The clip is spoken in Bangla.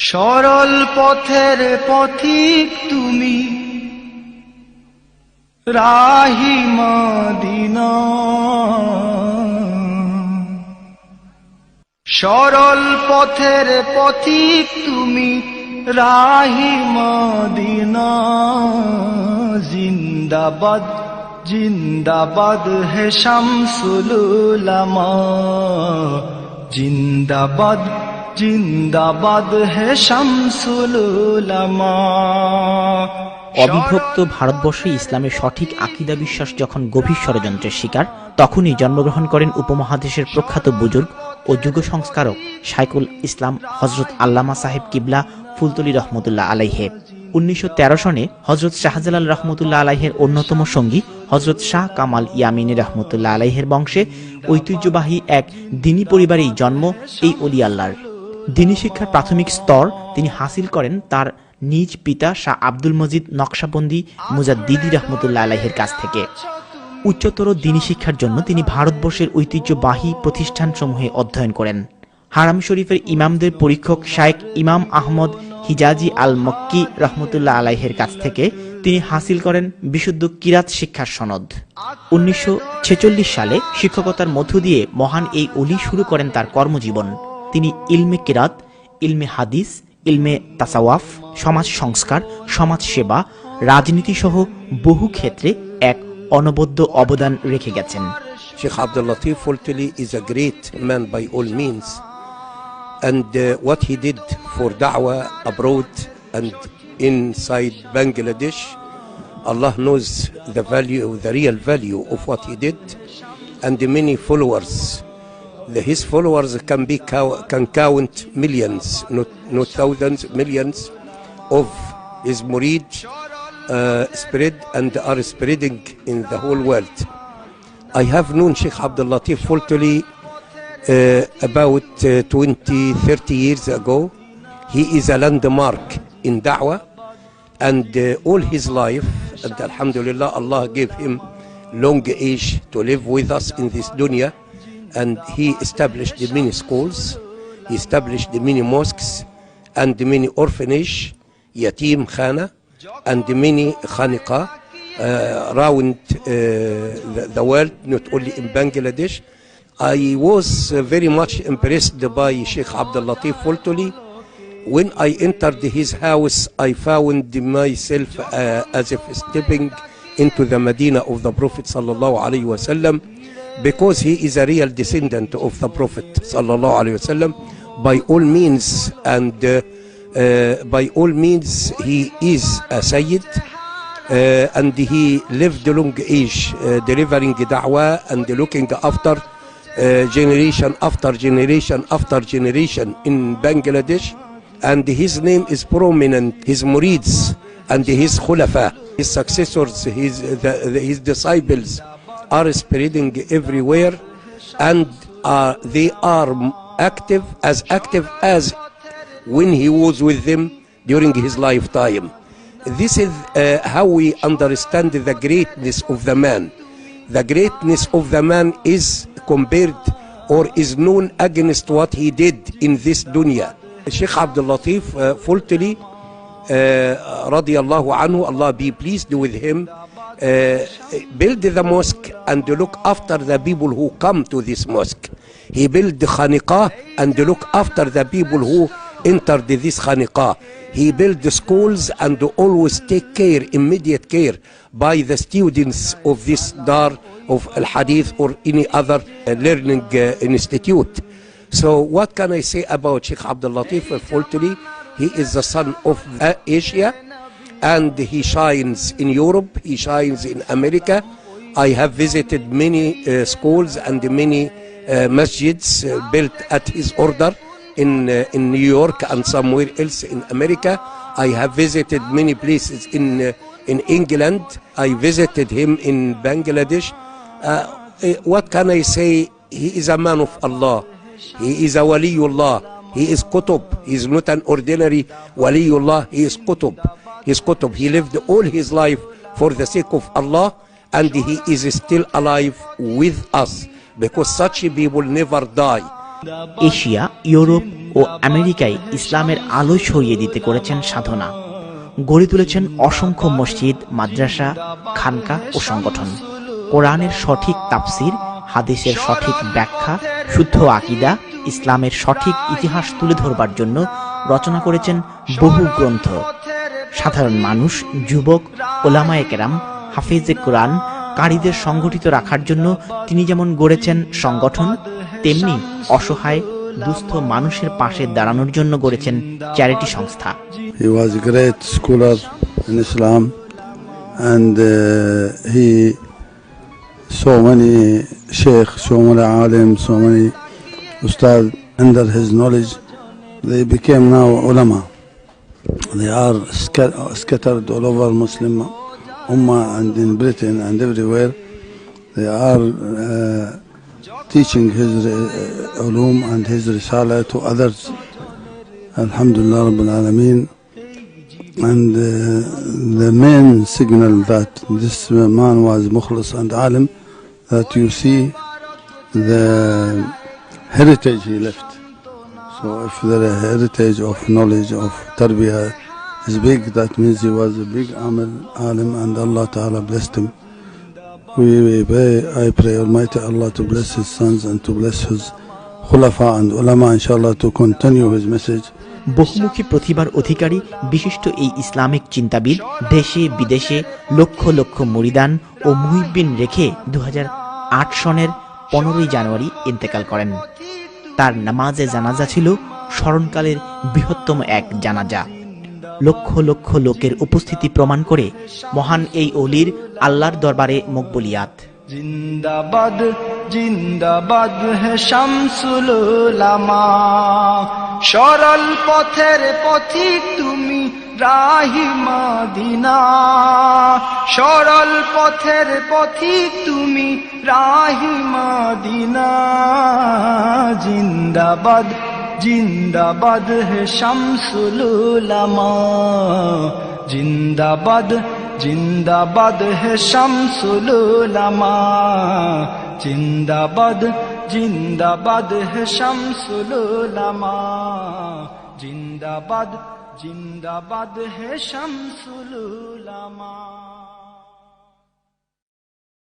সরল পথের পথিক তুমি। রাহি মদিনা। সরল পথের পথিক তুমি, রাহি মদিনা। জিন্দাবাদ জিন্দাবাদ হে শামসুলুলামা জিন্দাবাদ জিন্দাবাদ হে অবিভক্ত ভারতবর্ষে ইসলামের সঠিক আকিদা বিশ্বাস যখন গভীর ষড়যন্ত্রের শিকার, তখনই জন্মগ্রহণ করেন উপমহাদেশের প্রখ্যাত বুজুর্গ ও যুগ সংস্কারক শাইকুল ইসলাম হজরত আল্লামা সাহেব কিবলা ফুলতলি রহমতুল্লাহ আলাইহে। উনিশশো তেরো সনে হজরত শাহজালাল রহমতুল্লাহ আলাইহের অন্যতম সঙ্গী হজরত শাহ কামাল ইয়ামিনী রহমতুল্লাহ আলাইহের বংশে ঐতিহ্যবাহী এক দিনী পরিবারেই জন্ম এই অলি আল্লাহর। দিনী শিক্ষার প্রাথমিক স্তর তিনি হাসিল করেন তার নিজ পিতা শাহ আব্দুল মজিদ নকশাবন্দি মুজাদ্দিদি রহমতুল্লাহ আলাইহের কাছ থেকে। উচ্চতর দিনী শিক্ষার জন্য তিনি ভারতবর্ষের ঐতিহ্যবাহী প্রতিষ্ঠানসমূহে অধ্যয়ন করেন। হারাম শরীফের ইমামদের পরীক্ষক শায়েক ইমাম আহমদ হিজাজি আল মক্কি রহমতুল্লাহ আলাইহের কাছ থেকে তিনি হাসিল করেন বিশুদ্ধ কিরাত শিক্ষার সনদ। উনিশশো ছেচল্লিশ সালে শিক্ষকতার মধ্য দিয়ে মহান এই অলি শুরু করেন তার কর্মজীবন। তিনি ইলমে কিরাত, ইলমে হাদিস, ইলমে তাসাওয়াফ, সমাজ সংস্কার, সমাজ সেবা, রাজনীতি সহ বহু ক্ষেত্রে এক অনবদ্য অবদান রেখে গেছেন। Sheikh Abdul Latif Fultuli is a great man by all means and what he did for দাওয়া abroad and inside Bangladesh Allah knows the value the real value of what he did and the many followers the, his followers can be can count millions, not, not thousands, millions of his murid uh, spread and are spreading in the whole world. I have known Sheikh Abdul Latif uh, about uh, 20, 30 years ago. He is a landmark in da'wah and uh, all his life, and Alhamdulillah, Allah gave him long age to live with us in this dunya. And he established the many schools, he established the many mosques and the many orphanage, yatim khana, and the many khaniqa uh, around uh, the, the world, not only in Bangladesh. I was uh, very much impressed by Sheikh Abdul Latif Fultuli. When I entered his house, I found myself uh, as if stepping into the Medina of the Prophet sallallahu alaihi wasallam, because he is a real descendant of the Prophet sallallahu alaihi wasallam. By all means, and uh, uh, by all means, he is a Sayyid. Uh, and he lived a long age uh, delivering da'wah and looking after uh, generation after generation after generation in Bangladesh and his name is prominent his murids and his khulafa his successors his the, his disciples are spreading everywhere and uh, they are active as active as when he was with them during his lifetime this is uh, how we understand the greatness of the man the greatness of the man is compared or is known against what he did in this dunya. Sheikh Abdul Latif uh, uh, radiallahu anhu, Allah be pleased with him, uh, build the mosque and look after the people who come to this mosque. He the khaniqah and look after the people who entered this khaniqah. He built the schools and always take care, immediate care by the students of this dar of Al Hadith or any other uh, learning uh, institute. So, what can I say about Sheikh Abdul Latif Fultuli? He is the son of uh, Asia and he shines in Europe, he shines in America. I have visited many uh, schools and many uh, masjids uh, built at his order in, uh, in New York and somewhere else in America. I have visited many places in, uh, in England. I visited him in Bangladesh. What can I say? He is a man of Allah. He is a waliullah. He is qutub. He is not an ordinary waliullah. He is qutub. He is qutub. He lived all his life for the sake of Allah and he is still alive with us because such people never die. Asia Europe ও আমেরিকায় ইসলামের আলো ছড়িয়ে দিতে করেছেন সাধনা গড়ে তুলেছেন অসংখ্য মসজিদ মাদ্রাসা খানকা ও সংগঠন কোরআনের সঠিক তাফসির হাদিসের সঠিক ব্যাখ্যা শুদ্ধ আকিদা ইসলামের সঠিক ইতিহাস তুলে ধরবার জন্য রচনা করেছেন বহু গ্রন্থ। সাধারণ মানুষ যুবক ওলামায়ে কেরাম হাফিজে কোরআন কারীদের সংগঠিত রাখার জন্য তিনি যেমন গড়েছেন সংগঠন তেমনি অসহায় দুস্থ মানুষের পাশে দাঁড়ানোর জন্য গড়েছেন চ্যারিটি সংস্থা। A great scholar in Islam and uh, he so many sheikh, so many alim, so many ustad under his knowledge they became now ulama. They are sca- scattered all over Muslim Ummah and in Britain and everywhere. They are uh, teaching his uh, ulum and his risala to others. Alhamdulillah Rabbil Alameen. And uh, the main signal that this man was mukhlis and alim, that you see the heritage he left. So if the heritage of knowledge of tarbiyah is big, that means he was a big amal, alim and Allah Ta'ala blessed him. We pray, I pray Almighty Allah to bless his sons and to bless his khulafa and ulama inshallah to continue his message. বহুমুখী প্রতিভার অধিকারী বিশিষ্ট এই ইসলামিক চিন্তাবিদ দেশে বিদেশে লক্ষ লক্ষ মরিদান ও মুহিব্বিন রেখে দু হাজার আট সনের পনেরোই জানুয়ারি ইন্তেকাল করেন। তার নামাজে জানাজা ছিল স্মরণকালের বৃহত্তম এক জানাজা। লক্ষ লক্ষ লোকের উপস্থিতি প্রমাণ করে মহান এই অলির আল্লাহর দরবারে মকবুলিয়াত। জিন্দাবাদ। জিন্দাবাদ শামসুল উলামা সরল পথের পথি তুমি রাহি মাদিনা। সরল পথের পথি তুমি রাহি মাদিনা। জিন্দাবাদ জিন্দাবাদ শামসুল উলামা জিন্দাবাদ জিন্দাবাদ হে শামসুল উলামা জিন্দাবাদ জিন্দাবাদ হে শামসুল উলামা জিন্দাবাদ জিন্দাবাদ হে শামসুল উলামা